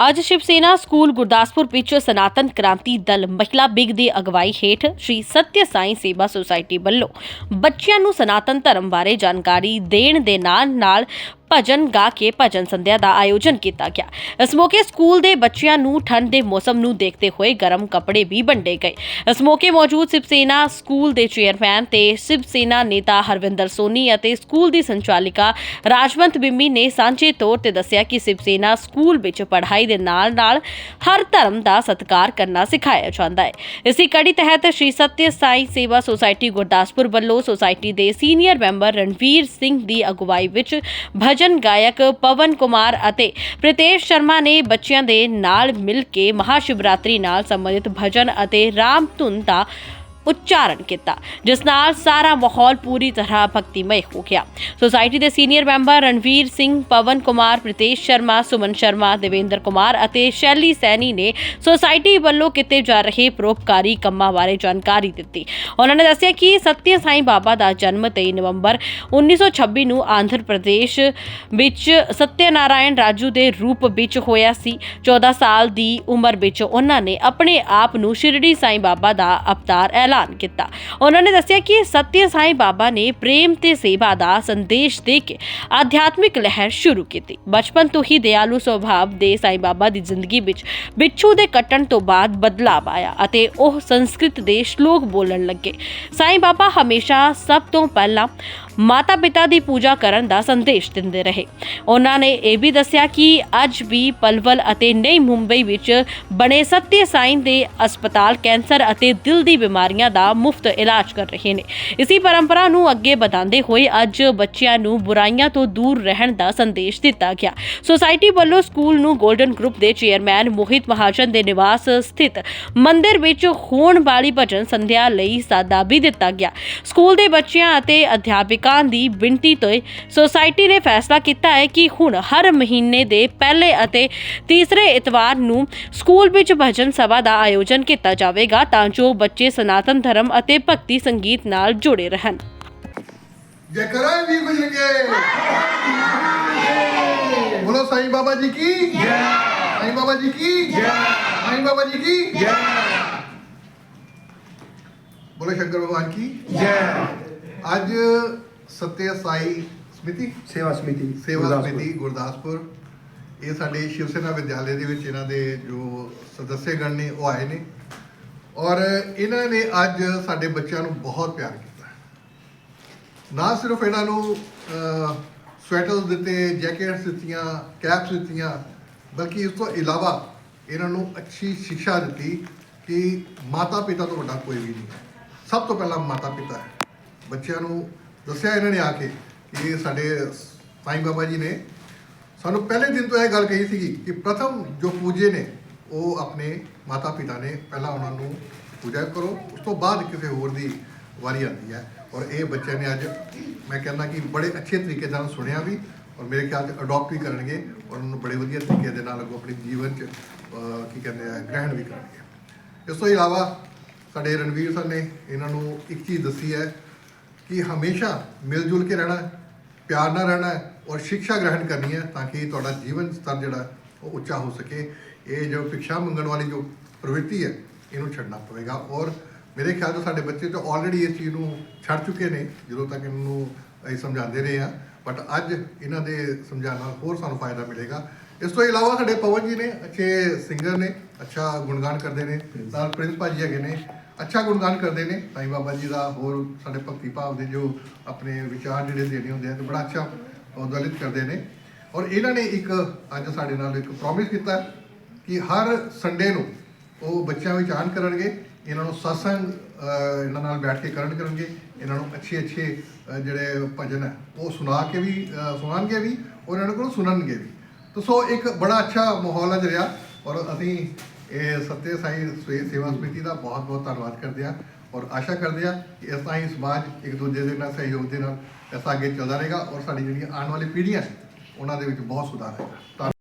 ਅੱਜ ਸ਼ਿਵ ਸੇਨਾ ਸਕੂਲ ਗੁਰਦਾਸਪੁਰ ਵਿੱਚ ਸਨਾਤਨ ਕ੍ਰਾਂਤੀ ਦਲ ਮਹਿਲਾ ਬਿਗ ਦੀ ਅਗਵਾਈ ਹੇਠ ਸ਼੍ਰੀ ਸਤਿਆ ਸਾਈ ਸੇਵਾ ਸੁਸਾਇਟੀ ਵੱਲੋਂ ਬੱਚਿਆਂ ਨੂੰ ਸਨਾਤਨ ਧਰਮ ਬਾਰੇ ਜਾਣਕਾਰੀ ਦੇਣ ਦੇ ਨਾਲ ਨਾਲ ਭਜਨ ਗਾ ਕੇ ਭਜਨ ਸੰਧਿਆ ਦਾ ਆਯੋਜਨ ਕੀਤਾ ਗਿਆ। ਇਸ ਮੌਕੇ ਸਕੂਲ ਦੇ ਬੱਚਿਆਂ ਨੂੰ ਠੰਡ ਦੇ ਮੌਸਮ ਨੂੰ ਦੇਖਦੇ ਹੋਏ ਗਰਮ ਕੱਪੜੇ ਵੀ ਵੰਡੇ ਗਏ। ਇਸ ਮੌਕੇ ਮੌਜੂਦ ਸ਼ਿਵ ਸੈਨਾ ਸਕੂਲ ਦੇ ਚੇਅਰਮੈਨ ਤੇ ਸ਼ਿਵ ਸੈਨਾ ਨੇਤਾ ਹਰਵਿੰਦਰ ਸੋਨੀ ਅਤੇ ਸਕੂਲ ਦੀ ਸੰਚਾਲਿਕਾ ਰਾਜਵੰਤ ਬਿੰਮੀ ਨੇ ਸਾਂਝੇ ਤੌਰ ਤੇ ਦੱਸਿਆ ਕਿ ਸ਼ਿਵ ਸੈਨਾ ਸਕੂਲ ਵਿੱਚ ਪੜ੍ਹਾਈ ਦੇ ਨਾਲ-ਨਾਲ ਹਰ ਧਰਮ ਦਾ ਸਤਿਕਾਰ ਕਰਨਾ ਸਿਖਾਇਆ ਜਾਂਦਾ ਹੈ। ਇਸੇ ਕੜੀ ਤਹਿਤ ਸ਼੍ਰੀ ਸਤਿ ਸਾਈ ਸੇਵਾ ਸੁਸਾਇਟੀ ਗੁਰਦਾਸਪੁਰ ਵੱਲੋਂ ਸੁਸਾਇਟੀ ਦੇ ਸੀਨੀਅਰ ਮੈਂਬਰ ਰਣਵੀਰ ਸਿੰਘ ਦੀ ਅਗਵਾਈ ਵਿੱਚ ਭਜਨ ਗਾਇਕ ਪਵਨ ਕੁਮਾਰ ਅਤੇ ਪ੍ਰਿਤੇਸ਼ ਸ਼ਰਮਾ ਨੇ ਬੱਚਿਆਂ ਦੇ ਨਾਲ ਮਿਲ ਕੇ ਮਹਾਸ਼ਿਵਰਾਤਰੀ ਨਾਲ ਸੰਬੰਧਿਤ ਭਜਨ ਅਤੇ ਰਾਮ ਧੁਨ ਦਾ ਉਚਾਰਨ ਕੀਤਾ, ਜਿਸ ਨਾਲ ਸਾਰਾ ਮਾਹੌਲ ਪੂਰੀ ਤਰ੍ਹਾਂ ਭਗਤੀਮਈ ਹੋ ਗਿਆ। ਸੁਸਾਇਟੀ ਦੇ ਸੀਨੀਅਰ ਮੈਂਬਰ ਰਣਵੀਰ ਸਿੰਘ, ਪਵਨ ਕੁਮਾਰ, ਪ੍ਰਿਤੇਸ਼ ਸ਼ਰਮਾ, ਸੁਮਨ ਸ਼ਰਮਾ, ਦੇਵੇਂਦਰ ਕੁਮਾਰ ਅਤੇ ਸ਼ੈਲੀ ਸੈਣੀ ਨੇ ਸੁਸਾਇਟੀ ਵੱਲੋਂ ਕੀਤੇ ਜਾ ਰਹੇ ਪਰੋਪਕਾਰੀ ਕੰਮਾਂ ਬਾਰੇ ਜਾਣਕਾਰੀ ਦਿੱਤੀ। ਉਹਨਾਂ ਨੇ ਦੱਸਿਆ ਕਿ ਸਤਿਆ ਸਾਈਂ ਬਾਬਾ ਦਾ ਜਨਮ 23 ਨਵੰਬਰ 1926 ਨੂੰ ਆਂਧਰ ਪ੍ਰਦੇਸ਼ ਵਿੱਚ ਸਤਿਆਨਾਰਾਇਣ ਰਾਜੂ ਦੇ ਰੂਪ ਵਿੱਚ ਹੋਇਆ ਸੀ। 14 ਸਾਲ ਦੀ ਉਮਰ ਵਿੱਚ ਉਹਨਾਂ ਨੇ ਆਪਣੇ ਆਪ ਨੂੰ ਸ਼ਿਰੜੀ ਸਾਈਂ ਬਾਬਾ ਦਾ ਅਵਤਾਰ ਐਲਾਨ ਕੀਤਾ। ਉਹਨਾਂ ਨੇ ਦੱਸਿਆ ਕਿ ਸਤਿਆ ਸਾਈਂ ਬਾਬਾ ਨੇ ਪ੍ਰੇਮ ਤੇ ਸੇਵਾ ਦਾ ਸੰਦੇਸ਼ ਦੇ ਕੇ ਆਧਿਆਤਮਿਕ ਲਹਿਰ ਸ਼ੁਰੂ ਕੀਤੀ। ਬਚਪਨ ਤੋਂ ਹੀ ਦਿਆਲੂ ਸੁਭਾਅ ਦੇ ਸਾਈ ਬਾਬਾ ਦੀ ਜ਼ਿੰਦਗੀ ਵਿੱਚ ਬਿੱਛੂ ਦੇ ਕੱਟਣ ਤੋਂ ਬਾਅਦ ਬਦਲਾਅ ਆਇਆ ਅਤੇ ਉਹ ਸੰਸਕ੍ਰਿਤ ਦੇ ਸ਼ਲੋਕ ਬੋਲਣ ਲੱਗੇ। ਸਾਈ ਬਾਬਾ ਹਮੇਸ਼ਾ ਸਭ ਤੋਂ ਪਹਿਲਾਂ ਮਾਤਾ ਪਿਤਾ ਦੀ ਪੂਜਾ ਕਰਨ ਦਾ ਸੰਦੇਸ਼ ਦਿੰਦੇ ਰਹੇ। ਉਹਨਾਂ ਨੇ ਇਹ ਵੀ ਦੱਸਿਆ ਕਿ ਅੱਜ ਵੀ ਪਲਵਲ ਅਤੇ ਨਈ ਮੁੰਬਈ ਵਿੱਚ ਬਣੇ ਸਤਿਆ ਸਾਈਂ ਦੇ ਹਸਪਤਾਲ ਕੈਂਸਰ ਅਤੇ ਦਿਲ ਦੀ ਬਿਮਾਰੀਆਂ ਦਾ ਮੁਫਤ ਇਲਾਜ ਕਰ ਰਹੇ ਨੇ। ਇਸੇ ਪਰੰਪਰਾ ਨੂੰ ਅੱਗੇ ਵਧਾਉਂਦੇ ਹੋਏ ਅੱਜ ਬੱਚਿਆਂ ਨੂੰ ਬੁਰਾਈਆਂ ਤੋਂ ਦੂਰ ਰਹਿਣ ਦਾ ਸੰਦੇਸ਼ ਦਿੱਤਾ ਗਿਆ। ਸੁਸਾਇਟੀ ਵੱਲੋਂ ਸਕੂਲ ਨੂੰ 골ਡਨ ਗਰੁੱਪ ਦੇ ਚੇਅਰਮੈਨ ਮੋਹਿਤ ਮਹਾਜਨ ਦੇ ਨਿਵਾਸ ਸਥਿਤ ਮੰਦਿਰ ਵਿੱਚ ਹੋਣ ਵਾਲੀ ਭਜਨ ਸੰਧਿਆ ਲਈ ਸਾਦਾ ਵੀ ਦਿੱਤਾ ਗਿਆ। ਸਕੂਲ ਦੇ ਬੱਚਿਆਂ ਅਤੇ ਅਧਿਆਪਕ ਦੀ ਬਿੰਤੀ ਤੋਂ ਸੁਸਾਇਟੀ ਨੇ ਫੈਸਲਾ ਕੀਤਾ ਹੈ ਕਿ ਹੁਣ ਹਰ ਮਹੀਨੇ ਦੇ ਪਹਿਲੇ ਅਤੇ ਤੀਸਰੇ ਇਤਵਾਰ ਨੂੰ ਸਕੂਲ ਵਿੱਚ ਭਜਨ ਸਭਾ ਦਾ ਆਯੋਜਨ ਕੀਤਾ ਜਾਵੇਗਾ ਤਾਂ ਜੋ ਬੱਚੇ ਸਨਾਤਨ ਧਰਮ ਅਤੇ ਭਗਤੀ ਸੰਗੀਤ ਨਾਲ ਜੁੜੇ ਰਹਿਣ। ਜੈ ਵੀ ਬਜਨ ਕੇ ਬੋਲੋ ਸਾਈਂ ਬਾਬਾ ਜੀ ਕੀ? ਜੈ ਸਾਈਂ ਬਾਬਾ ਜੀ ਕੀ? ਜੈ ਸਾਈਂ ਬਾਬਾ ਜੀ ਕੀ? ਜੈ ਬੋਲੋ ਸ਼ੰਕਰ ਭਗਵਾਨ ਕੀ? ਜੈ ਅੱਜ ਸਤਿਆ ਸਾਈ ਸਮਿਤੀ? ਸੇਵਾ ਸਮਿਤੀ ਸੇਵਾ ਗੁਰਦਾਸਪੁਰ। ਸਮਿਤੀ ਗੁਰਦਾਸਪੁਰ। ਇਹ ਸਾਡੇ ਸ਼ਿਵ ਸੈਨਾ ਵਿਦਿਆਲੇ ਦੇ ਵਿੱਚ ਇਹਨਾਂ ਦੇ ਜੋ ਸਦੱਸਿਆਗਣ ਨੇ ਉਹ ਆਏ ਨੇ। ਔਰ ਇਹਨਾਂ ਨੇ ਅੱਜ ਸਾਡੇ ਬੱਚਿਆਂ ਨੂੰ ਬਹੁਤ ਪਿਆਰ ਕੀਤਾ। ਨਾ ਸਿਰਫ ਇਹਨਾਂ ਨੂੰ ਸਵੈਟਰਸ ਦਿੱਤੇ ਜੈਕਟਸ ਦਿੱਤੀਆਂ ਕੈਪਸ ਦਿੱਤੀਆਂ ਬਲਕਿ ਇਸ ਤੋਂ ਇਲਾਵਾ ਇਹਨਾਂ ਨੂੰ ਅੱਛੀ ਸਿੱਖਿਆ ਦਿੱਤੀ ਕਿ ਮਾਤਾ ਪਿਤਾ ਤੋਂ ਵੱਡਾ ਕੋਈ ਵੀ ਨਹੀਂ ਹੈ। ਸਭ ਤੋਂ ਪਹਿਲਾਂ ਮਾਤਾ ਪਿਤਾ ਹੈ। ਬੱਚਿਆਂ ਨੂੰ ਦੱਸਿਆ ਇਹਨਾਂ ਨੇ ਆ ਕੇ ਕਿ ਸਾਡੇ ਸਾਈਂ ਬਾਬਾ ਜੀ ਨੇ। ਸਾਨੂੰ ਪਹਿਲੇ ਦਿਨ ਤੋਂ ਇਹ ਗੱਲ ਕਹੀ ਸੀਗੀ ਕਿ ਪ੍ਰਥਮ ਜੋ ਪੂਜੇ ਨੇ, ਉਹ ਆਪਣੇ ਮਾਤਾ ਪਿਤਾ ਨੇ ਪਹਿਲਾਂ ਉਹਨਾਂ ਨੂੰ ਪੂਜਾ ਕਰੋ, ਉਸ ਤੋਂ ਬਾਅਦ ਕਿਸੇ ਹੋਰ ਦੀ ਵਾਰੀ ਆਉਂਦੀ ਹੈ। ਔਰ ਇਹ ਬੱਚਿਆਂ ਨੇ ਅੱਜ ਮੈਂ ਕਹਿੰਦਾ ਕਿ ਬੜੇ ਅੱਛੇ ਤਰੀਕੇ ਨਾਲ ਸੁਣਿਆ ਵੀ ਔਰ ਮੇਰੇ ਖਿਆਲ 'ਚ ਅਡਾਪਟ ਵੀ ਕਰਨਗੇ ਔਰ ਉਹਨੂੰ ਬੜੇ ਵਧੀਆ ਤਰੀਕੇ ਦੇ ਨਾਲ ਅੱਗੋਂ ਆਪਣੇ ਜੀਵਨ 'ਚ ਕੀ ਕਹਿੰਦੇ ਆ, ਗ੍ਰਹਿਣ ਵੀ ਕਰਨਗੇ। ਇਸ ਤੋਂ ਇਲਾਵਾ ਸਾਡੇ ਰਣਵੀਰ ਸਰ ਨੇ ਇਹਨਾਂ ਨੂੰ ਇੱਕ ਚੀਜ਼ ਦੱਸੀ ਹੈ ਕਿ ਹਮੇਸ਼ਾ ਮਿਲ ਜੁਲ ਕੇ ਰਹਿਣਾ ਪਿਆਰ ਨਾਲ ਰਹਿਣਾ ਹੈ ਔਰ ਸਿੱਖਿਆ ਗ੍ਰਹਿਣ ਕਰਨੀ ਹੈ ਤਾਂ ਕਿ ਤੁਹਾਡਾ ਜੀਵਨ ਸਤਰ ਜਿਹੜਾ ਉਹ ਉੱਚਾ ਹੋ ਸਕੇ। ਇਹ ਜੋ ਭਿਕਸ਼ਾ ਮੰਗਣ ਵਾਲੀ ਜੋ ਪ੍ਰਵਿਰਤੀ ਹੈ ਇਹਨੂੰ ਛੱਡਣਾ ਪਵੇਗਾ। ਔਰ ਮੇਰੇ ਖਿਆਲ ਤੋਂ ਸਾਡੇ ਬੱਚੇ ਤਾਂ ਆਲਰੇਡੀ ਇਸ ਚੀਜ਼ ਨੂੰ ਛੱਡ ਚੁੱਕੇ ਨੇ ਜਦੋਂ ਤੱਕ ਇਹਨਾਂ ਨੂੰ ਅਸੀਂ ਸਮਝਾਉਂਦੇ ਰਹੇ ਆ ਬਟ ਅੱਜ ਇਹਨਾਂ ਦੇ ਸਮਝਾਉਣ ਨਾਲ ਹੋਰ ਸਾਨੂੰ ਫਾਇਦਾ ਮਿਲੇਗਾ। ਇਸ ਤੋਂ ਇਲਾਵਾ ਸਾਡੇ ਪਵਨ ਜੀ ਨੇ ਅੱਛੇ ਸਿੰਗਰ ਨੇ ਅੱਛਾ ਗੁਣਗਾਨ ਕਰਦੇ ਨੇ। ਨਾਲ ਪ੍ਰਿੰਸ ਭਾਜੀ ਹੈਗੇ ਨੇ। ਅੱਛਾ ਗੁਣਗਾਨ ਕਰਦੇ ਨੇ ਸਾਈਂ ਬਾਬਾ ਜੀ ਦਾ ਹੋਰ ਸਾਡੇ ਭਗਤੀ ਭਾਵ ਦੇ ਜੋ ਆਪਣੇ ਵਿਚਾਰ ਜਿਹੜੇ ਦੇਣੇ ਹੁੰਦੇ ਆ ਤੇ ਬੜਾ ਅੱਛਾ ਦਲਿਤ ਕਰਦੇ ਨੇ। ਔਰ ਇਹਨਾਂ ਨੇ ਇੱਕ ਅੱਜ ਸਾਡੇ ਨਾਲ ਇੱਕ ਪ੍ਰੋਮਿਸ ਕੀਤਾ ਕਿ ਹਰ ਸੰਡੇ ਨੂੰ ਉਹ ਬੱਚਿਆਂ ਵਿੱਚ ਆਨ ਕਰਨਗੇ ਇਹਨਾਂ ਨੂੰ ਸਤਸੰਗ ਇਹਨਾਂ ਨਾਲ ਬੈਠ ਕੇ ਕਰਨ ਕਰਨਗੇ ਇਹਨਾਂ ਨੂੰ ਅੱਛੇ ਅੱਛੇ ਜਿਹੜੇ ਭਜਨ ਹੈ ਉਹ ਸੁਣਾ ਕੇ ਵੀ ਅਹ, ਸੁਣਾਉਣਗੇ ਵੀ ਔਰ ਇਹਨਾਂ ਕੋਲ ਸੁਣਨਗੇ ਵੀ। ਤੋ ਸੋ ਇੱਕ ਬੜਾ ਅੱਛਾ ਮਾਹੌਲ ਅੱਜ ਰਿਹਾ ਔਰ ਅਸੀਂ ਇਹ ਸਤਿਆ ਸਾਈ ਸਵੇ- ਸੇਵਾ ਸਮਿਤੀ ਦਾ ਬਹੁਤ ਬਹੁਤ ਧੰਨਵਾਦ ਕਰਦੇ ਆ ਔਰ ਆਸ਼ਾ ਕਰਦੇ ਆ ਕਿ ਇਸ ਤਰ੍ਹਾਂ ਹੀ ਸਮਾਜ ਇੱਕ ਦੂਜੇ ਦੇ ਨਾਲ, ਸਹਿਯੋਗ ਦੇ ਨਾਲ ਇਸ ਅੱਗੇ ਚੱਲਦਾ ਰਹੇਗਾ ਔਰ ਸਾਡੀ ਜਿਹੜੀਆਂ ਆਉਣ ਵਾਲੀ ਪੀੜ੍ਹੀਆਂ ਉਹਨਾਂ ਦੇ ਵਿੱਚ ਬਹੁਤ ਸੁਧਾਰ ਆਏਗਾ। ਧੰਨ-